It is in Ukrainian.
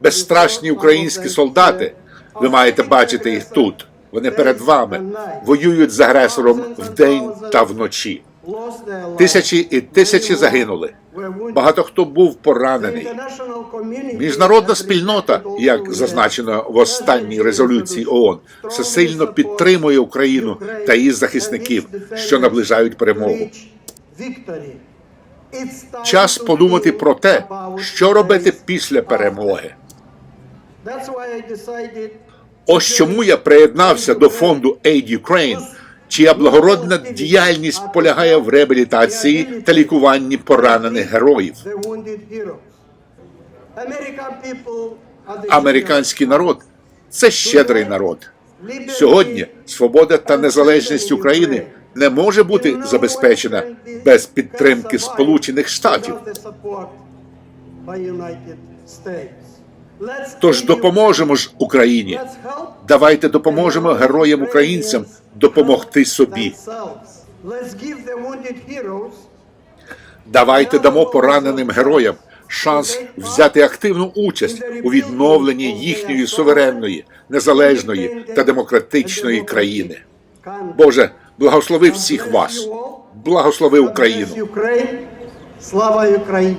Безстрашні українські солдати. Ви маєте бачити їх тут. Вони перед вами воюють з агресором вдень та вночі. Тисячі і тисячі загинули. Багато хто був поранений. Міжнародна спільнота, як зазначено в останній резолюції ООН, всесильно підтримує Україну та її захисників, що наближають перемогу. Час подумати про те, що робити після перемоги. Ось чому я приєднався до фонду Aid Ukraine, чия благородна діяльність полягає в реабілітації та лікуванні поранених героїв. Американський народ це щедрий народ. Сьогодні свобода та незалежність України не може бути забезпечена без підтримки Сполучених Штатів. Тож допоможемо ж Україні. Давайте допоможемо героям українцям допомогти собі. Давайте дамо пораненим героям шанс взяти активну участь у відновленні їхньої суверенної, незалежної та демократичної країни. Боже, благослови всіх вас, благослови Україну. Слава Україні!